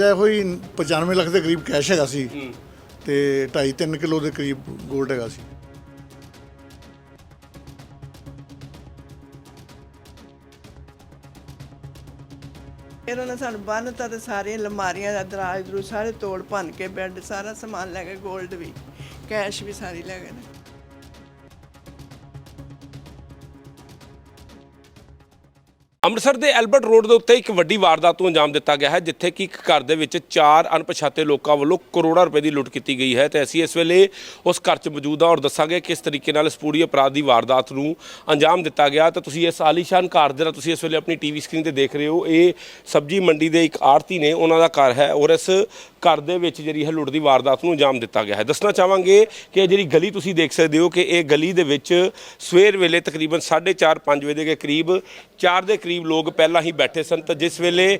ਹੋਈ 95 ਲੱਖ ਦੇ ਕਰੀਬ ਕੈਸ਼ ਹੈਗਾ ਸੀ ਤੇ 2.5 3 ਕਿਲੋ ਦੇ ਕਰੀਬ 골ਡ ਹੈਗਾ ਸੀ। ਫਿਰ ਉਹਨਾਂ ਸਾਨੂੰ ਬੰਨਤਾ ਤੇ ਸਾਰੀਆਂ ਅਲਮਾਰੀਆਂ ਦਾ ਦਰਾਜ ਦਰੂ ਸਾਰੇ ਤੋੜ ਭੰਨ ਕੇ ਬੈੱਡ ਸਾਰਾ ਸਮਾਨ ਲੈ ਗਏ 골ਡ ਵੀ ਕੈਸ਼ ਵੀ ਸਾਰੀ ਲੈ ਗਏ ਨੇ। ਅੰਮ੍ਰਿਤਸਰ ਦੇ ਐਲਬਰਟ ਰੋਡ ਦੇ ਉੱਤੇ ਇੱਕ ਵੱਡੀ ਵਾਰਦਾਤ ਨੂੰ ਅੰਜਾਮ ਦਿੱਤਾ ਗਿਆ ਹੈ, ਜਿੱਥੇ ਕਿ ਇੱਕ ਘਰ ਦੇ ਵਿੱਚ ਚਾਰ ਅਣਪਛਾਤੇ ਲੋਕਾਂ ਵੱਲੋਂ ਕਰੋੜਾਂ ਰੁਪਏ ਦੀ ਲੁੱਟ ਕੀਤੀ ਗਈ ਹੈ। ਤੇ ਅਸੀਂ ਇਸ ਵੇਲੇ ਉਸ ਘਰ 'ਚ ਮੌਜੂਦ ਹਾਂ ਔਰ ਦੱਸਾਂਗੇ ਕਿਸ ਤਰੀਕੇ ਨਾਲ ਇਸ ਪੂਰੀ ਅਪਰਾਧ ਦੀ ਵਾਰਦਾਤ ਨੂੰ ਅੰਜਾਮ ਦਿੱਤਾ ਗਿਆ। ਤਾਂ ਤੁਸੀਂ ਇਸ ਆਲੀਸ਼ਾਨ ਘਰ ਜਿਹੜਾ ਤੁਸੀਂ ਇਸ ਵੇਲੇ ਆਪਣੀ ਟੀਵੀ ਸਕਰੀਨ ਤੇ ਦੇਖ ਰਹੇ ਹੋ। ਇਹ ਸਬਜ਼ੀ ਮੰਡੀ ਦੇ ਇੱਕ ਆੜਤੀ ਨੇ ਉਹਨਾਂ ਦਾ ਘਰ ਹੈ ਔਰ ਇਸ ਘਰ ਦੇ ਵਿੱਚ ਜਿਹੜੀ ਹੈ ਲੁੱਟ ਦੀ ਵਾਰਦਾਤ ਨੂੰ ਅੰਜਾਮ ਦਿੱਤਾ ਗਿਆ ਹੈ। ਦੱਸਣਾ ਚਾਹਾਂਗੇ ਕਿ ਇਹ ਜਿਹੜੀ ਗਲੀ ਤੁਸੀਂ ਦੇਖ ਸਕਦੇ ਹੋ ਕਿ ਇਹ ਗਲੀ ਦੇ ਵਿੱਚ ਸਵੇਰ ਵੇਲੇ ਤਕਰੀਬਨ 4:30 5 ਵਜੇ ਦੇ ਕਰੀਬ 4 ਦੇ ਕਰੀਬ ਲੋਕ ਪਹਿਲਾਂ ਹੀ ਬੈਠੇ ਸਨ। ਤਾਂ ਜਿਸ ਵੇਲੇ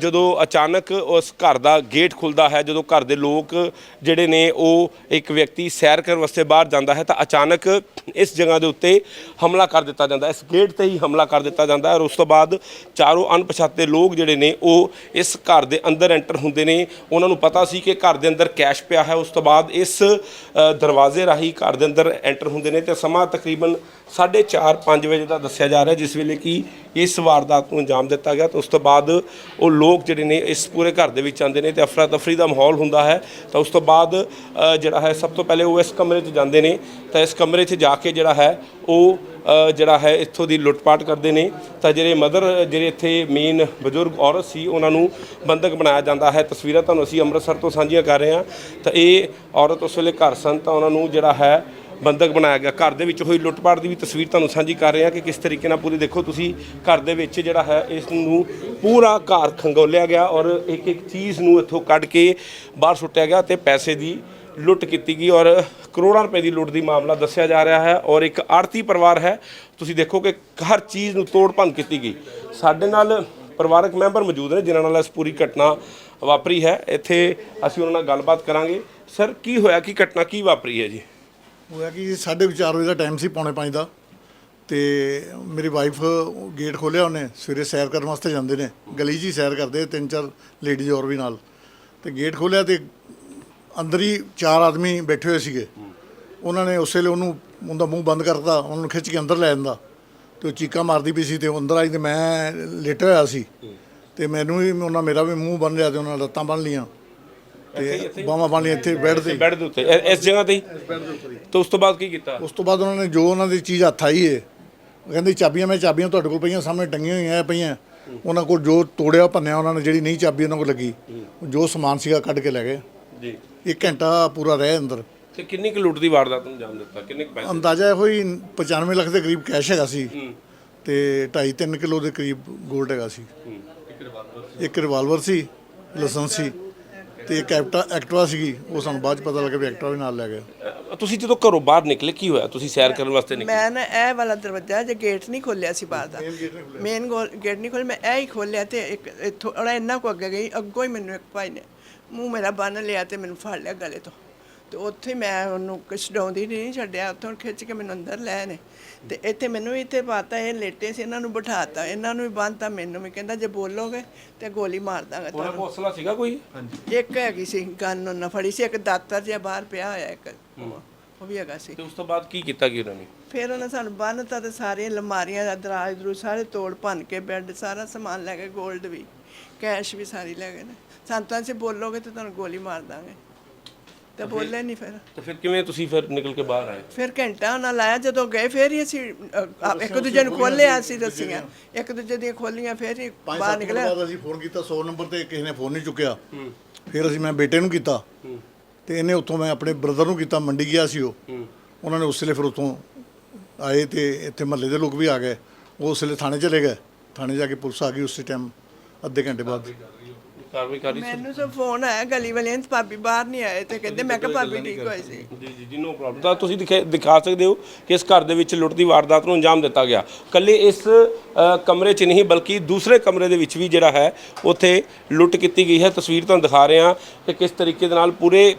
ਜਦੋਂ ਅਚਾਨਕ ਉਸ ਘਰ ਦਾ ਗੇਟ ਖੁੱਲਦਾ ਹੈ, ਜਦੋਂ ਘਰ ਦੇ ਲੋਕ ਜਿਹੜੇ ਨੇ ਉਹ ਇੱਕ ਵਿਅਕਤੀ ਸੈਰ ਕਰਨ ਵਾਸਤੇ ਬਾਹਰ ਜਾਂਦਾ ਹੈ, ਤਾਂ ਅਚਾਨਕ ਇਸ ਜਗ੍ਹਾ ਦੇ ਉੱਤੇ ਹਮਲਾ ਕਰ ਦਿੱਤਾ ਜਾਂਦਾ ਇਸ ਗੇਟ ਤੇ ਹੀ ਹਮਲਾ ਕਰ ਦਿੱਤਾ ਜਾਂਦਾ ਔਰ ਉਸ ਤੋਂ ਬਾਅਦ ਚਾਰੋਂ ਅਣਪਛਾਤੇ ਲੋਕ ਜਿਹੜੇ ਨੇ ਉਹ ਇਸ ਘਰ ਦੇ ਅੰਦਰ ਐਂਟਰ ਹੁੰਦੇ ਨੇ। ਉਹਨਾਂ ਨੂੰ ਪਤਾ ਸੀ ਕਿ ਘਰ ਦੇ ਅੰਦਰ ਕੈਸ਼ ਪਿਆ ਹੈ। ਉਸ ਤੋਂ ਬਾਅਦ ਇਸ ਦਰਵਾਜ਼ੇ ਰਾਹੀਂ ਘਰ ਦੇ ਅੰਦਰ ਐਂਟਰ ਹੁੰਦੇ ਨੇ। ਤੇ ਸਮਾਂ ਤਕਰੀਬਨ 4:30 5 ਵਜੇ ਦਾ ਦੱਸਿਆ ਜਾ ਰਿਹਾ ਜਿਸ ਵੇਲੇ ਕਿ ਇਸ ਵਾਰਦਾਤ ਨੂੰ ਅੰਜਾਮ ਦਿੱਤਾ ਗਿਆ ਤੇ ਉਸ ਤੋਂ ਬਾਅਦ ਉਹ ਲੋਕ ਜਿਹੜੇ ਨੇ ਇਸ ਪੂਰੇ ਘਰ ਦੇ ਵਿੱਚ ਆਉਂਦੇ ਨੇ ਤੇ ਅਫਰਾ ਤਫਰੀ ਦਾ ਮਾਹੌਲ ਹੁੰਦਾ ਹੈ। ਤਾਂ ਉਸ ਤੋਂ ਬਾਅਦ ਜਿਹੜਾ ਹੈ ਸਭ ਤੋਂ ਪਹਿਲੇ ਉਹ ਇਸ ਕਮਰੇ 'ਚ ਜਾਂਦੇ ਨੇ। ਤਾਂ ਇਸ ਕਮਰੇ 'ਚ ਜਾ ਕੇ ਜਿਹੜਾ ਹੈ ਉਹ ਜਿਹੜਾ ਹੈ ਇੱਥੋਂ ਦੀ ਲੁੱਟਪਾਟ ਕਰਦੇ ਨੇ। ਤਾਂ ਜਿਹੜੇ ਮਦਰ, ਜਿਹੜੇ ਇੱਥੇ ਮੇਨ ਬਜ਼ੁਰਗ ਔਰਤ ਸੀ, ਉਹਨਾਂ ਨੂੰ ਬੰਦਕ ਬਣਾਇਆ ਜਾਂਦਾ ਹੈ। ਤਸਵੀਰਾਂ ਤੁਹਾਨੂੰ ਅਸੀਂ ਅੰਮ੍ਰਿਤਸਰ ਤੋਂ ਸਾਂਝੀਆਂ ਕਰ ਰਹੇ ਹਾਂ। ਤਾਂ ਇਹ ਔਰਤ ਉਸ ਵੇਲੇ ਘਰ ਸਨ, ਤਾਂ ਉਹਨਾਂ ਨੂੰ ਜਿਹੜਾ ਹੈ ਬੰਦਕ ਬਣਾਇਆ ਗਿਆ। ਘਰ ਦੇ ਵਿੱਚ ਹੋਈ ਲੁੱਟਪਾਟ ਦੀ ਵੀ ਤਸਵੀਰ ਤੁਹਾਨੂੰ ਸਾਂਝੀ ਕਰ ਰਹੇ ਹਾਂ ਕਿ ਕਿਸ ਤਰੀਕੇ ਨਾਲ ਪੂਰੀ ਦੇਖੋ ਤੁਸੀਂ ਘਰ ਦੇ ਵਿੱਚ ਜਿਹੜਾ ਹੈ, ਇਸ ਨੂੰ ਪੂਰਾ ਘਰ ਖੰਗੋਲਿਆ ਗਿਆ ਔਰ ਇੱਕ ਇੱਕ ਚੀਜ਼ ਨੂੰ ਇੱਥੋਂ ਕੱਢ ਕੇ ਬਾਹਰ ਸੁੱਟਿਆ ਗਿਆ ਤੇ ਪੈਸੇ ਦੀ ਲੁੱਟ ਕੀਤੀ ਗਈ ਔਰ ਕਰੋੜਾਂ ਰੁਪਏ ਦੀ ਲੁੱਟ ਦੀ ਮਾਮਲਾ ਦੱਸਿਆ ਜਾ ਰਿਹਾ ਹੈ ਔਰ ਇੱਕ ਆੜਤੀ ਪਰਿਵਾਰ ਹੈ। ਤੁਸੀਂ ਦੇਖੋ ਕਿ ਹਰ ਚੀਜ਼ ਨੂੰ ਤੋੜ ਭੰਨ ਕੀਤੀ ਗਈ। ਸਾਡੇ ਨਾਲ ਪਰਿਵਾਰਕ ਮੈਂਬਰ ਮੌਜੂਦ ਨੇ ਜਿਨ੍ਹਾਂ ਨਾਲ ਇਸ ਪੂਰੀ ਘਟਨਾ ਵਾਪਰੀ ਹੈ। ਇੱਥੇ ਅਸੀਂ ਉਹਨਾਂ ਨਾਲ ਗੱਲਬਾਤ ਕਰਾਂਗੇ। ਸਰ, ਕੀ ਹੋਇਆ? ਕੀ ਘਟਨਾ ਕੀ ਵਾਪਰੀ ਹੈ ਜੀ? ਹੋਇਆ ਕਿ 4:30 ਵਜੇ ਦਾ ਟਾਈਮ ਸੀ ਪੌਣੇ 5 ਦਾ ਤੇ ਮੇਰੀ ਵਾਈਫ ਗੇਟ ਖੋਲਿਆ ਉਹਨੇ, ਸਵੇਰੇ ਸੈਰ ਕਰਨ ਵਾਸਤੇ ਜਾਂਦੇ ਨੇ, ਗਲੀ 'ਚ ਹੀ ਸੈਰ ਕਰਦੇ ਤਿੰਨ ਚਾਰ ਲੇਡੀਜ਼ ਹੋਰ ਵੀ ਨਾਲ। ਤੇ ਗੇਟ ਖੋਲਿਆ ਤੇ ਅੰਦਰ ਹੀ ਚਾਰ ਆਦਮੀ ਬੈਠੇ ਹੋਏ ਸੀਗੇ। ਉਹਨਾਂ ਨੇ ਉਸੇ ਵੇਲੇ ਉਹਨੂੰ, ਉਹਦਾ ਮੂੰਹ ਬੰਦ ਕਰਤਾ, ਉਹਨੂੰ ਖਿੱਚ ਕੇ ਅੰਦਰ ਲੈ ਜਾਂਦਾ। ਤੇ ਉਹ ਚੀਕਾਂ ਮਾਰਦੀ ਪਈ ਸੀ ਤੇ ਉਹ ਅੰਦਰ ਆਈ ਤੇ ਮੈਂ ਲੇਟਿਆ ਹੋਇਆ ਸੀ। ਤੇ ਮੈਨੂੰ ਵੀ, ਉਹਨਾਂ ਮੇਰਾ ਵੀ ਮੂੰਹ ਬੰਨ ਲਿਆ ਤੇ ਉਹਨਾਂ ਲੱਤਾਂ ਬੰਨ ਲੀਆਂ ਤੇ ਬਾਹਾਂ ਬੰਨ ਲਈਆਂ ਇੱਥੇ ਬੈੱਡ ਤੇ ਬੈੱਡ ਦੇ ਉੱਤੇ ਇਸ ਜਗ੍ਹਾ ਤੇ ਹੀ? ਤਾਂ ਉਸ ਤੋਂ ਬਾਅਦ ਕੀ ਕੀਤਾ? ਉਸ ਤੋਂ ਬਾਅਦ ਉਹਨਾਂ ਨੇ ਜੋ ਉਹਨਾਂ ਦੀ ਚੀਜ਼ ਹੱਥ ਆਈ ਏ ਉਹ ਕਹਿੰਦੀ ਚਾਬੀਆਂ ਮੈਂ ਚਾਬੀਆਂ ਤੁਹਾਡੇ ਕੋਲ ਪਈਆਂ ਸਾਹਮਣੇ ਟੰਗੀਆਂ ਹੋਈਆਂ ਪਈਆਂ। ਉਹਨਾਂ ਕੋਲ ਜੋ ਤੋੜਿਆ ਭੰਨਿਆ ਉਹਨਾਂ ਨੇ ਜਿਹੜੀ ਨਹੀਂ ਚਾਬੀ ਉਹਨਾਂ ਕੋਲ ਲੱਗੀ ਜੋ ਸਮਾਨ ਸੀਗਾ ਕੱਢ ਕੇ ਲੈ ਗਏ। ਜੀ। ਇੱਕ ਘੰਟਾ ਪੂਰਾ ਰਹੇ ਅੰਦਰ। ਤੇ ਕਿੰਨੀ ਕੁ ਲੁੱਟ ਦੀ ਵਾਰਦਾਤ ਨੂੰ ਅੰਜਾਮ ਦਿੱਤਾ? ਕਿੰਨੇ ਕੁ ਪੈਸੇ? ਅੰਦਾਜ਼ਾ ਇਹੋ ਹੀ 95 ਲੱਖ ਦੇ ਕਰੀਬ ਕੈਸ਼ ਹੈਗਾ ਸੀ। ਤੇ 2.5 3 ਕਿਲੋ ਦੇ ਕਰੀਬ 골ਡ ਹੈਗਾ ਸੀ। ਇੱਕ ਰਿਵਾਲਵਰ ਸੀ। ਲਾਇਸੈਂਸ ਸੀ। ਤੇ ਇੱਕ ਐਕਟਾ ਐਕਟਵਾ ਸੀਗੀ ਉਹ ਸਾਨੂੰ ਬਾਅਦ ਚ ਪਤਾ ਲੱਗਾ ਵੀ ਐਕਟਵਾ ਵੀ ਨਾਲ ਲੈ ਗਏ। ਅ, ਤੁਸੀਂ ਜਦੋਂ ਘਰੋਂ ਬਾਹਰ ਨਿਕਲੇ ਕੀ ਹੋਇਆ? ਤੁਸੀਂ ਸੈਰ ਕਰਨ ਵਾਸਤੇ ਨਿਕਲੇ? ਮੈਂ ਨਾ ਇਹ ਵਾਲਾ ਦਰਵਾਜ਼ਾ ਜੇ ਗੇਟ ਨਹੀਂ ਖੋਲਿਆ ਸੀ ਬਾਹਰ ਦਾ। ਮੇਨ ਗੇਟ ਨਹੀਂ ਖੋਲਿਆ ਮੈਂ ਇਹ ਹੀ ਖੋਲਿਆ ਤੇ ਇੱਕ ਇੱਥੋਂ ਉਹਨਾਂ ਇੰਨਾ ਕੋ ਅੱਗੇ ਗਈ ਅੱਗੋਂ ਹੀ ਮੈਨੂੰ ਇੱਕ ਭਾਈ ਨੇ ਮੂੰਹ ਮੇਰਾ ਬੰਨ ਲਿਆ ਤੇ ਮੈਨੂੰ ਫੜ ਲਿਆ ਗਲੇ ਤੋਂ। ਤੇ ਉੱਥੇ ਮੈਂ ਉਹਨੂੰ ਕੁਛ ਡਾਉਂਦੀ ਨਹੀਂ ਛੱਡਿਆ ਉੱਥੋਂ ਖਿੱਚ ਕੇ ਮੈਨੂੰ ਅੰਦਰ ਲੈ ਨੇ। ਤੇ ਇੱਥੇ ਮੈਨੂੰ ਵੀ ਇੱਥੇ ਪਾਤਾ ਇਹ ਲੇਟੇ ਸੀ ਇਹਨਾਂ ਨੂੰ ਬਿਠਾਤਾ। ਇਹਨਾਂ ਨੂੰ ਵੀ ਬੰਨਤਾ ਮੈਨੂੰ ਵੀ ਕਹਿੰਦਾ ਜੇ ਬੋਲੋਗੇ ਤੇ ਗੋਲੀ ਮਾਰ ਦਾਂਗਾ ਉਹਨਾਂ ਤੁਹਾਨੂੰ। ਕੋਲ ਹੌਸਲਾ ਸੀਗਾ ਕੋਈ? ਇੱਕ ਹੈਗੀ ਸੀ ਗਨ ਉਹਨਾਂ ਫੜੀ ਸੀ ਇੱਕ ਦਾਤਰ ਜਿਹਾ ਬਾਹਰ ਪਿਆ ਹੋਇਆ ਇੱਕ। ਉਹ ਵੀ ਹੈਗਾ ਸੀ। ਤੇ ਉਸ ਤੋਂ ਬਾਅਦ ਕੀ ਕੀਤਾ ਕੀ ਉਹਨਾਂ ਨੇ? ਫਿਰ ਉਹਨਾਂ ਸਾਨੂੰ ਬੰਨਤਾ ਤੇ ਸਾਰੀਆਂ ਅਲਮਾਰੀਆਂ ਦਾ ਦਰਾਜ ਦਰੂ ਸਾਰੇ ਤੋੜ ਭੰਨ ਕੇ ਬੈੱਡ ਸਾਰਾ ਸਮਾਨ ਲੈ ਗਏ 골ਡ ਵੀ ਕੈਸ਼ ਵੀ ਸਾਰੀ ਲੈ ਗਏ ਨੇ। ਸਾਨੂੰ ਤਾਂ ਅਸੀਂ ਬੋਲੋਗੇ ਤੇ ਤੁਹਾਨੂੰ ਗੋਲੀ ਮਾਰ ਦਾਂਗੇ। ਤੇ ਬੋਲੇ ਨਹੀਂ ਫਿਰ। ਤੇ ਫਿਰ ਕਿਵੇਂ ਤੁਸੀਂ ਫਿਰ ਨਿਕਲ ਕੇ ਬਾਹਰ ਆਏ? ਫਿਰ ਘੰਟਾ ਉਹਨਾਂ ਲਾਇਆ ਜਦੋਂ ਗਏ ਫਿਰ ਹੀ ਅਸੀਂ ਅ, ਇੱਕ ਦੂਜੇ ਨੂੰ ਖੋਲਿਆ ਅਸੀਂ ਦੱਸੀਆਂ। ਇੱਕ ਦੂਜੇ ਦੀਆਂ ਖੋਲੀਆਂ ਫਿਰ ਹੀ ਪੰਜ ਬਾਹਰ ਸੱਤ ਮਿੰਟ ਨਿਕਲਿਆ। ਬਾਅਦ ਅਸੀਂ ਫੋਨ ਕੀਤਾ 100 ਨੰਬਰ ਤੇ ਕਿਸੇ ਨੇ ਫੋਨ ਨਹੀਂ ਚੁੱਕਿਆ। ਫਿਰ ਅਸੀਂ ਮੈਂ ਬੇਟੇ ਨੂੰ ਕੀਤਾ। ਤੇ ਇਹਨੇ ਉੱਥੋਂ ਮੈਂ ਆਪਣੇ ਬ੍ਰਦਰ ਨੂੰ ਕੀਤਾ ਮੰਡੀ ਗਿਆ ਸੀ ਉਹ। ਉਹਨਾਂ ਨੇ ਉਸ ਵੇਲੇ ਫਿਰ ਉੱਥੋਂ ਆਏ ਤੇ ਇੱਥੇ ਮਹੱਲੇ ਦੇ ਲੋਕ ਵੀ ਆ ਗਏ। ਉਹ ਉਸ ਵੇਲੇ ਥਾਣੇ ਚਲੇ ਗਏ। ਥਾਣੇ ਜਾ ਕੇ ਪੁਲਿਸ ਆ ਗਈ ਉਸੇ ਟਾਈਮ ਅੱਧੇ ਘੰਟੇ ਬਾਅਦ। ਕਾਰਵਾਈ ਕਰ ਮੈਨੂੰ ਤਾਂ ਫੋਨ ਆਇਆ ਗਲੀ ਵਾਲਿਆਂ ਨੇ ਭਾਬੀ ਬਾਹਰ ਨਹੀਂ ਆਏ ਤੇ ਕਹਿੰਦੇ ਮੈਂ ਕਿਹਾ ਭਾਬੀ ਠੀਕ ਹੋਈ ਸੀ। ਜੀ ਜੀ ਜੀ ਨੋ ਪ੍ਰੋਬਲਮ ਤਾਂ ਤੁਸੀਂ ਦਿਖਾ ਦਿਖਾ ਸਕਦੇ ਹੋ ਕਿ ਇਸ ਘਰ ਦੇ ਵਿੱਚ ਲੁੱਟ ਦੀ ਵਾਰਦਾਤ ਨੂੰ ਅੰਜਾਮ ਦਿੱਤਾ ਗਿਆ। ਕੱਲੇ ਇਸ ਅ, ਕਮਰੇ 'ਚ ਨਹੀਂ ਬਲਕਿ ਦੂਸਰੇ ਕਮਰੇ ਦੇ ਵਿੱਚ ਵੀ ਜਿਹੜਾ ਹੈ ਉੱਥੇ ਲੁੱਟ ਕੀਤੀ ਗਈ ਹੈ। ਤਸਵੀਰ ਤੁਹਾਨੂੰ ਦਿਖਾ ਰਹੇ ਹਾਂ ਕਿ ਕਿਸ ਤਰੀਕੇ ਦੇ ਨਾਲ ਪੂਰੇ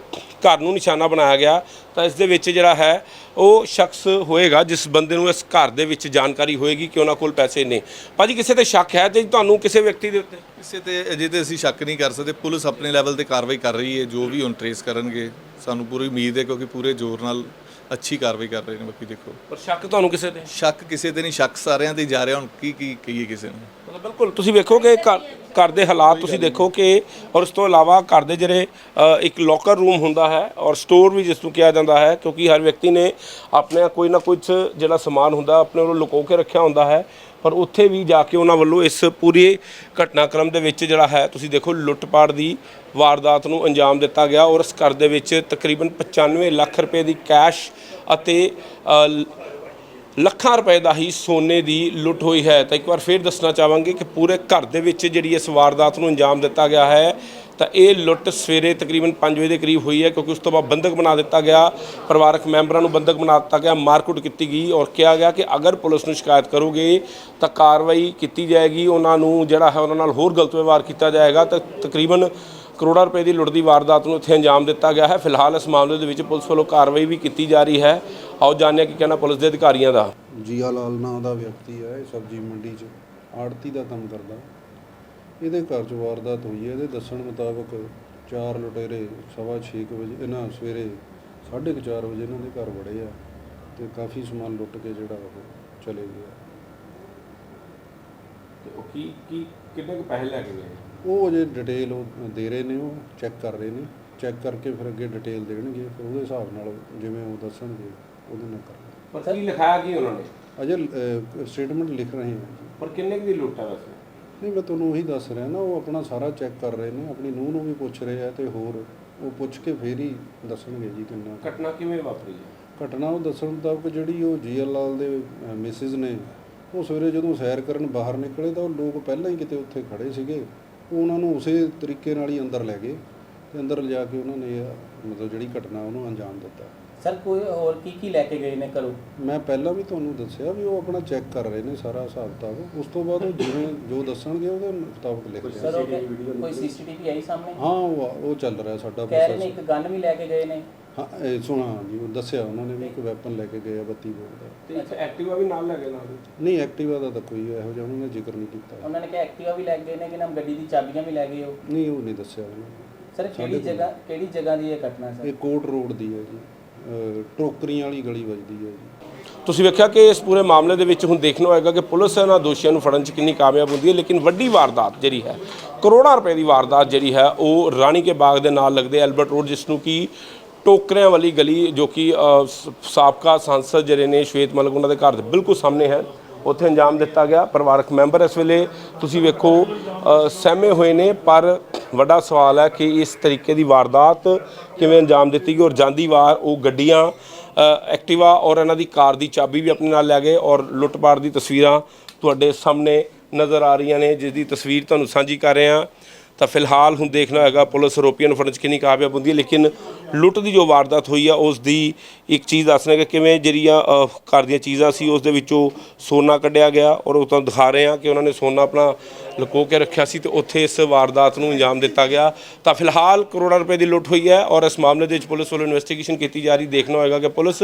ਘਰ ਨੂੰ ਨਿਸ਼ਾਨਾ ਬਣਾਇਆ ਗਿਆ। ਤਾਂ ਇਸ ਦੇ ਵਿੱਚ ਜਿਹੜਾ ਹੈ ਉਹ ਸ਼ਖਸ ਹੋਏਗਾ ਜਿਸ ਬੰਦੇ ਨੂੰ ਇਸ ਘਰ ਦੇ ਵਿੱਚ ਜਾਣਕਾਰੀ ਹੋਏਗੀ ਕਿ ਉਹਨਾਂ ਕੋਲ ਪੈਸੇ ਨੇ। ਭਾਜੀ ਕਿਸੇ ਤੇ ਸ਼ੱਕ ਹੈ ਤੇ ਤੁਹਾਨੂੰ ਕਿਸੇ ਵਿਅਕਤੀ ਦੇ ਉੱਤੇ? ਕਿਸੇ ਤੇ ਅਜੇ ਤੇ ਅਸੀਂ ਸ਼ੱਕ ਸ਼ੱਕ ਨਹੀਂ ਕਰ ਸਕਦੇ। ਪੁਲਿਸ ਆਪਣੇ ਲੈਵਲ ਤੇ ਕਾਰਵਾਈ ਕਰ ਰਹੀ ਹੈ। ਜੋ ਵੀ ਹੁਣ ਟਰੇਸ ਕਰਨਗੇ ਸਾਨੂੰ ਪੂਰੀ ਉਮੀਦ ਹੈ ਕਿਉਂਕਿ ਪੂਰੇ ਜ਼ੋਰ ਨਾਲ ਅੱਛੀ ਕਾਰਵਾਈ ਕਰ ਰਹੇ ਨੇ। ਬਾਕੀ ਦੇਖੋ। ਪਰ ਸ਼ੱਕ ਤੁਹਾਨੂੰ ਕਿਸੇ ਤੇ? ਸ਼ੱਕ ਕਿਸੇ ਤੇ ਨਹੀਂ। ਸ਼ੱਕ ਸਾਰਿਆਂ ਤੇ ਜਾ ਰਿਹਾ। ਹੁਣ ਕੀ ਕੀ ਕਹੀਏ ਕਿਸੇ ਨੂੰ? ਮਤਲਬ ਬਿਲਕੁਲ ਤੁਸੀਂ ਵੇਖੋਗੇ ਘਰ ਘਰ ਦੇ ਹਾਲਾਤ ਤੁਸੀਂ ਦੇਖੋ ਕਿ ਔਰ ਇਸ ਤੋਂ ਇਲਾਵਾ ਘਰ ਦੇ ਜਿਹੜੇ ਅ, ਇੱਕ ਲੋਕਰ ਰੂਮ ਹੁੰਦਾ ਹੈ ਔਰ ਸਟੋਰ ਵੀ ਜਿਸ ਨੂੰ ਕਿਹਾ ਜਾਂਦਾ ਹੈ ਕਿਉਂਕਿ ਹਰ ਵਿਅਕਤੀ ਨੇ ਆਪਣੇ ਕੋਈ ਨਾ ਕੁਝ ਜਿਹੜਾ ਸਮਾਨ ਹੁੰਦਾ ਆਪਣੇ ਵੱਲੋਂ ਲੁਕੋ ਕੇ ਰੱਖਿਆ ਹੁੰਦਾ ਹੈ। ਪਰ ਉੱਥੇ ਵੀ ਜਾ ਕੇ ਉਹਨਾਂ ਵੱਲੋਂ ਇਸ ਪੂਰੇ ਘਟਨਾਕ੍ਰਮ ਦੇ ਵਿੱਚ ਜਿਹੜਾ ਹੈ, ਤੁਸੀਂ ਦੇਖੋ ਲੁੱਟਪਾਟ ਦੀ ਵਾਰਦਾਤ ਨੂੰ ਅੰਜਾਮ ਦਿੱਤਾ ਗਿਆ ਔਰ ਇਸ ਘਰ ਦੇ ਵਿੱਚ ਤਕਰੀਬਨ 95 ਲੱਖ ਰੁਪਏ ਦੀ ਕੈਸ਼ ਅਤੇ ਲੱਖਾਂ ਰੁਪਏ ਦਾ ਹੀ ਸੋਨੇ ਦੀ ਲੁੱਟ ਹੋਈ ਹੈ। ਤਾਂ ਇੱਕ ਵਾਰ ਫੇਰ ਦੱਸਣਾ ਚਾਹਾਂਗੇ ਕਿ ਪੂਰੇ ਘਰ ਦੇ ਵਿੱਚ ਜਿਹੜੀ ਇਸ ਵਾਰਦਾਤ ਨੂੰ ਅੰਜਾਮ ਦਿੱਤਾ ਗਿਆ ਹੈ ਤਾਂ ਇਹ ਲੁੱਟ ਸਵੇਰੇ ਤਕਰੀਬਨ 5 ਵਜੇ ਦੇ ਕਰੀਬ ਹੋਈ ਹੈ, ਕਿਉਂਕਿ ਉਸ ਤੋਂ ਬਾਅਦ ਬੰਦਕ ਬਣਾ ਦਿੱਤਾ ਗਿਆ। ਪਰਿਵਾਰਕ ਮੈਂਬਰਾਂ ਨੂੰ ਬੰਦਕ ਬਣਾ ਦਿੱਤਾ ਗਿਆ, ਮਾਰਕੁੱਟ ਕੀਤੀ ਗਈ ਔਰ ਕਿਹਾ ਗਿਆ ਕਿ ਅਗਰ ਪੁਲਿਸ ਨੂੰ ਸ਼ਿਕਾਇਤ ਕਰੋਗੇ ਤਾਂ ਕਾਰਵਾਈ ਕੀਤੀ ਜਾਏਗੀ। ਉਹਨਾਂ ਨੂੰ ਜਿਹੜਾ ਹੈ, ਉਹਨਾਂ ਨਾਲ ਹੋਰ ਗਲਤ ਵਿਵਹਾਰ ਕੀਤਾ ਜਾਏਗਾ। ਤਾਂ ਤਕਰੀਬਨ ਕਰੋੜਾਂ ਰੁਪਏ ਦੀ ਲੁੱਟ ਦੀ ਵਾਰਦਾਤ ਨੂੰ ਇੱਥੇ ਅੰਜਾਮ ਦਿੱਤਾ ਗਿਆ ਹੈ। ਫਿਲਹਾਲ ਇਸ ਮਾਮਲੇ ਦੇ ਵਿੱਚ ਪੁਲਿਸ ਵੱਲੋਂ ਕਾਰਵਾਈ ਵੀ ਕੀਤੀ ਜਾ ਰਹੀ ਹੈ। ਆਓ ਜਾਣਿਆ ਹਾਂ ਕੀ ਕਹਿਣਾ ਪੁਲਿਸ ਦੇ ਅਧਿਕਾਰੀਆਂ ਦਾ। ਜੀਆ ਲਾਲ ਨਾਂ ਦਾ ਵਿਅਕਤੀ ਹੈ ਸਬਜ਼ੀ ਮੰਡੀ 'ਚ, ਆੜਤੀ ਦਾ ਕੰਮ ਕਰਦਾ। ਇਹਦੇ ਘਰ 'ਚ ਵਾਰਦਾਤ ਹੋਈ ਹੈ ਇਹਦੇ ਦੱਸਣ ਮੁਤਾਬਕ ਚਾਰ ਲੁਟੇਰੇ ਸਵਾ ਛੇ ਕੁ ਵਜੇ ਇਹਨਾਂ ਸਵੇਰੇ 4:30 ਵਜੇ ਇਹਨਾਂ ਦੇ ਘਰ ਵੜੇ ਆ ਤੇ ਕਾਫੀ ਸਮਾਨ ਲੁੱਟ ਕੇ ਜਿਹੜਾ ਉਹ ਚਲੇ ਗਿਆ। ਤੇ ਉਹ ਕੀ ਕੀ ਕਿੰਨੇ ਕੁ ਪੈਸੇ ਲੈ ਕੇ ਗਏ? ਉਹ ਅਜੇ ਡਿਟੇਲ ਉਹ ਦੇ ਰਹੇ ਨੇ ਉਹ ਚੈੱਕ ਕਰ ਰਹੇ ਨੇ। ਚੈੱਕ ਕਰਕੇ ਫਿਰ ਅੱਗੇ ਡਿਟੇਲ ਦੇਣਗੇ ਫਿਰ ਉਹਦੇ ਹਿਸਾਬ ਨਾਲ ਜਿਵੇਂ ਉਹ ਦੱਸਣਗੇ ਉਹਦੇ ਨਾਲ ਕਰਾਂਗੇ ਪਰ ਕੀ ਲਿਖਾਇਆ ਕੀ ਉਹਨਾਂ ਨੇ? ਅਜੇ ਸਟੇਟਮੈਂਟ ਲਿਖ ਰਹੇ ਹਾਂ। ਜੀ ਪਰ ਕਿੰਨੇ ਕੁ ਦੀ ਲੁੱਟ ਹੈ ਵੈਸੇ? ਨਹੀਂ ਮੈਂ ਤੁਹਾਨੂੰ ਉਹੀ ਦੱਸ ਰਿਹਾ ਨਾ ਉਹ ਆਪਣਾ ਸਾਰਾ ਚੈੱਕ ਕਰ ਰਹੇ ਨੇ ਆਪਣੀ ਨੂੰਹ ਨੂੰ ਵੀ ਪੁੱਛ ਰਹੇ ਆ ਤੇ ਹੋਰ ਉਹ ਪੁੱਛ ਕੇ ਫੇਰ ਹੀ ਦੱਸਣਗੇ ਜੀ ਕਿੰਨਾ ਘਟਨਾ ਕਿਵੇਂ ਵਾਪਰੀ ਹੈ? ਘਟਨਾ ਉਹ ਦੱਸਣ ਮੁਤਾਬਕ ਜਿਹੜੀ ਉਹ ਜੀਐਲ ਲਾਲ ਦੇ ਮਿਸਿਸ ਨੇ ਉਹ ਸਵੇਰੇ ਜਦੋਂ ਸੈਰ ਕਰਨ ਬਾਹਰ ਨਿਕਲੇ ਤਾਂ ਉਹ ਲੋਕ ਪਹਿਲਾਂ ਹੀ ਕਿਤੇ ਉੱਥੇ ਖੜੇ ਸੀਗੇ। ਉਹ ਉਹਨਾਂ ਨੂੰ ਉਸੇ ਤਰੀਕੇ ਨਾਲ ਹੀ ਅੰਦਰ ਲੈ ਗਏ ਤੇ ਅੰਦਰ ਲਿਜਾ ਕੇ ਉਹਨਾਂ ਨੇ ਮਤਲਬ ਜਿਹੜੀ ਘਟਨਾ ਉਹਨੂੰ ਅੰਜਾਮ ਦਿੱਤਾ। ਸਰ ਕੋਈ ਹੋਰ ਕੀ ਕੀ ਲੈ ਕੇ ਗਏ ਨੇ ਘਰੋਂ? ਮੈਂ ਪਹਿਲਾਂ ਵੀ ਤੁਹਾਨੂੰ ਦੱਸਿਆ ਵੀ ਉਹ ਆਪਣਾ ਚੈੱਕ ਕਰ ਰਹੇ ਨੇ ਸਾਰਾ ਹਿਸਾਬ ਕਿਤਾਬ। ਉਸ ਤੋਂ ਬਾਅਦ ਉਹ ਜਿਵੇਂ ਜੋ ਦੱਸਣਗੇ ਉਹਦੇ ਮੁਤਾਬਕ ਲਿਖ ਸਰ ਰਹੇ ਉਹ ਕੋਈ ਸੀਸੀਟੀਵੀ ਆਈ ਸਾਹਮਣੇ? ਹਾਂ ਉਹ ਉਹ ਚੱਲ ਰਿਹਾ ਸਾਡਾ ਕਹਿ ਰਹੇ ਨੇ ਪ੍ਰੋਸੈਸ ਇੱਕ ਗਨ ਵੀ ਲੈ ਕੇ ਗਏ ਨੇ। ਹਾਂ ਇਹ ਸੁਣਾ ਜੀ ਉਹ ਦੱਸਿਆ ਉਹਨਾਂ ਨੇ ਵੀ ਇੱਕ ਵੈਪਨ ਲੈ ਕੇ ਗਏ ਆ 32 ਬੋਰ ਦਾ ਤੇ ਇੱਕ ਐਕਟਿਵਾ ਵੀ ਨਾਲ ਲੈ ਗਏ ਨਾਲ? ਨਹੀਂ ਐਕਟਿਵਾ ਦਾ ਤਾਂ ਕੋਈ ਇਹੋ ਜਿਹਾ ਉਹਨਾਂ ਨੇ ਜ਼ਿਕਰ ਨਹੀਂ ਕੀਤਾ। ਉਹਨਾਂ ਨੇ ਕਿਹਾ ਐਕਟਿਵਾ ਵੀ ਲੈ ਕੇ ਗਏ ਨੇ ਕਿ ਨਾਮ ਗੱਡੀ ਦੀ ਚਾਬੀਆਂ ਵੀ ਲੈ ਗਏ ਹੋ ਨਹੀਂ ਉਹ ਨਹੀਂ ਦੱਸਿਆ ਉਹਨਾਂ ਨੇ। ਸਰ ਕਿਹੜੀ ਜਗ੍ਹਾ ਕਿਹੜੀ ਜਗ੍ਹਾ ਦੀ ਇਹ ਘਟਨਾ ਸਰ? ਇਹ ਕੋਟ ਰੋਡ ਦੀ ਹੈ ਜੀ। ਟੋਕਰੀਆਂ ਵਾਲੀ ਗਲੀ ਵੱਜਦੀ ਹੈ ਜੀ। ਤੁਸੀਂ ਵੇਖਿਆ ਕਿ ਇਸ ਪੂਰੇ ਮਾਮਲੇ ਦੇ ਵਿੱਚ ਹੁਣ ਦੇਖਣਾ ਹੋਏਗਾ ਕਿ ਪੁਲਿਸ ਇਹਨਾਂ ਦੋਸ਼ੀਆਂ ਨੂੰ ਫੜਨ 'ਚ ਕਿੰਨੀ ਕਾਮਯਾਬ ਹੁੰਦੀ ਹੈ, ਲੇਕਿਨ ਵੱਡੀ ਵਾਰਦਾਤ ਜਿਹੜੀ ਹੈ, ਕਰੋੜਾਂ ਰੁਪਏ ਦੀ ਵਾਰਦਾਤ ਜਿਹੜੀ ਹੈ, ਉਹ ਰਾਣੀ ਕੇ ਬਾਗ ਦੇ ਨਾਲ ਲੱਗਦੇ ਐਲਬਰਟ ਰੋਡ, ਜਿਸ ਨੂੰ ਕਿ ਟੋਕਰਿਆਂ ਵਾਲੀ ਗਲੀ ਜੋ ਕਿ ਸਾਬਕਾ ਸੰਸਦ ਜਿਹੜੇ ਨੇ ਸ਼ਵੇਤ ਮਲਕ, ਉਹਨਾਂ ਦੇ ਘਰ ਦੇ ਬਿਲਕੁਲ ਸਾਹਮਣੇ ਹੈ। ਉੱਥੇ ਅੰਜਾਮ ਦਿੱਤਾ ਗਿਆ। ਪਰਿਵਾਰਕ ਮੈਂਬਰ ਇਸ ਵੇਲੇ ਤੁਸੀਂ ਵੇਖੋ ਸਹਿਮੇ ਹੋਏ ਨੇ, ਪਰ ਵੱਡਾ ਸਵਾਲ ਹੈ ਕਿ ਇਸ ਤਰੀਕੇ ਦੀ ਵਾਰਦਾਤ ਕਿਵੇਂ ਅੰਜਾਮ ਦਿੱਤੀ ਗਈ ਔਰ ਜਾਂਦੀ ਵਾਰ ਉਹ ਗੱਡੀਆਂ ਐਕਟਿਵਾ ਔਰ ਇਹਨਾਂ ਦੀ ਕਾਰ ਦੀ ਚਾਬੀ ਵੀ ਆਪਣੇ ਨਾਲ ਲੈ ਗਏ ਔਰ ਲੁੱਟਪਾਟ ਦੀ ਤਸਵੀਰਾਂ ਤੁਹਾਡੇ ਸਾਹਮਣੇ ਨਜ਼ਰ ਆ ਰਹੀਆਂ ਨੇ, ਜਿਸ ਦੀ ਤਸਵੀਰ ਤੁਹਾਨੂੰ ਸਾਂਝੀ ਕਰ ਰਹੇ ਹਾਂ। ਤਾਂ ਫਿਲਹਾਲ ਹੁਣ ਦੇਖਣਾ ਹੋਏਗਾ ਪੁਲਿਸ ਆਰੋਪੀਆਂ ਨੂੰ ਫੜਨ 'ਚ ਕਿੰਨੀ ਕਾਮਯਾਬ ਹੁੰਦੀ ਹੈ, ਲੇਕਿਨ ਲੁੱਟ ਦੀ ਜੋ ਵਾਰਦਾਤ ਹੋਈ ਆ, ਉਸ ਦੀ ਇੱਕ ਚੀਜ਼ ਦੱਸਣਾ ਕਿ ਕਿਵੇਂ ਜਿਹੜੀਆਂ ਘਰ ਦੀਆਂ ਚੀਜ਼ਾਂ ਸੀ, ਉਸ ਦੇ ਵਿੱਚੋਂ ਸੋਨਾ ਕੱਢਿਆ ਗਿਆ ਔਰ ਉਹ ਤੁਹਾਨੂੰ ਦਿਖਾ ਰਹੇ ਹਾਂ ਕਿ ਉਹਨਾਂ ਨੇ ਸੋਨਾ ਆਪਣਾ ਲੁਕੋ ਕੇ ਰੱਖਿਆ ਸੀ ਤੇ ਉੱਥੇ ਇਸ ਵਾਰਦਾਤ ਨੂੰ ਅੰਜਾਮ ਦਿੱਤਾ ਗਿਆ। ਤਾਂ ਫਿਲਹਾਲ ਕਰੋੜਾਂ ਰੁਪਏ ਦੀ ਲੁੱਟ ਹੋਈ ਹੈ ਔਰ ਇਸ ਮਾਮਲੇ ਦੇ ਵਿੱਚ ਪੁਲਿਸ ਵੱਲੋਂ ਇਨਵੈਸਟੀਗੇਸ਼ਨ ਕੀਤੀ ਜਾ ਰਹੀ। ਦੇਖਣਾ ਹੋਏਗਾ ਕਿ ਪੁਲਿਸ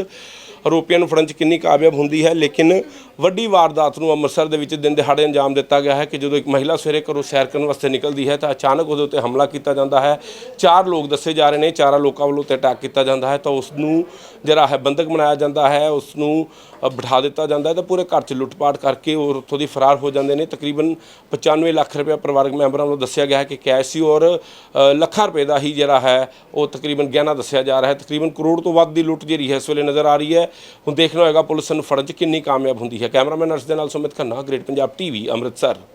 ਆਰੋਪੀਆਂ ਨੂੰ ਫੜਨ 'ਚ ਕਿੰਨੀ ਕਾਮਯਾਬ ਹੁੰਦੀ ਹੈ, ਲੇਕਿਨ ਵੱਡੀ ਵਾਰਦਾਤ ਨੂੰ ਅੰਮ੍ਰਿਤਸਰ ਦੇ ਵਿੱਚ ਦਿਨ ਦਿਹਾੜੇ ਅੰਜਾਮ ਦਿੱਤਾ ਗਿਆ ਹੈ ਕਿ ਜਦੋਂ ਇੱਕ ਮਹਿਲਾ ਸਵੇਰੇ ਘਰੋਂ ਸੈਰ ਕਰਨ ਵਾਸਤੇ ਨਿਕਲਦੀ ਹੈ ਤਾਂ ਅਚਾਨਕ ਉਹਦੇ ਉੱਤੇ ਹਮਲਾ ਕੀਤਾ ਜਾਂਦਾ ਹੈ। ਚਾਰ ਲੋਕ ਦੱਸੇ ਜਾ ਰਹੇ ਨੇ, ਚਾਰਾਂ ਲੋਕਾਂ ਵੱਲੋਂ ਉੱਤੇ ਅਟੈਕ ਕੀਤਾ ਜਾਂਦਾ ਹੈ ਤਾਂ ਉਸ ਨੂੰ ਜਿਹੜਾ ਹੈ ਬੰਦਕ ਬਣਾਇਆ ਜਾਂਦਾ ਹੈ ਉਸ ਨੂੰ ਬਿਠਾ ਦਿੱਤਾ ਜਾਂਦਾ ਹੈ ਤਾਂ ਪੂਰੇ ਘਰ 'ਚ ਲੁੱਟਪਾਟ ਕਰਕੇ ਉਹ ਉੱਥੋਂ ਦੀ ਫਰਾਰ ਹੋ ਜਾਂਦੇ ਨੇ। ਤਕਰੀਬਨ 95 ਲੱਖ ਰੁਪਏ ਪਰਿਵਾਰਕ ਮੈਂਬਰਾਂ ਵੱਲੋਂ ਦੱਸਿਆ ਗਿਆ ਹੈ ਕਿ ਕੈਸ਼ ਸੀ ਔਰ ਲੱਖਾਂ ਰੁਪਏ ਦਾ ਹੀ ਜਿਹੜਾ ਹੈ ਉਹ ਤਕਰੀਬਨ ਗਹਿਣਾ ਦੱਸਿਆ ਜਾ ਰਿਹਾ ਹੈ। ਤਕਰੀਬਨ ਕਰੋੜ ਤੋਂ ਵੱਧ ਦੀ ਲੁੱਟ ਜਿਹੜੀ ਹੈ ਇਸ ਵੇਲੇ ਨਜ਼ਰ ਆ ਰਹੀ ਹੈ। ਹੁਣ ਦੇਖਣਾ ਹੋਏਗਾ ਪੁਲਿਸ ਨੂੰ ਫੜਨ 'ਚ ਕਿੰਨੀ ਕਾਮਯਾਬ ਹੁੰਦੀ ਹੈ। ਕੈਮਰਾਮੈਨ ਅਰਸ਼ ਦੇ ਨਾਲ ਸੁਮਿਤ ਖੰਨਾ, ਗ੍ਰੇਟ ਪੰਜਾਬ ਟੀਵੀ, ਅੰਮ੍ਰਿਤਸਰ।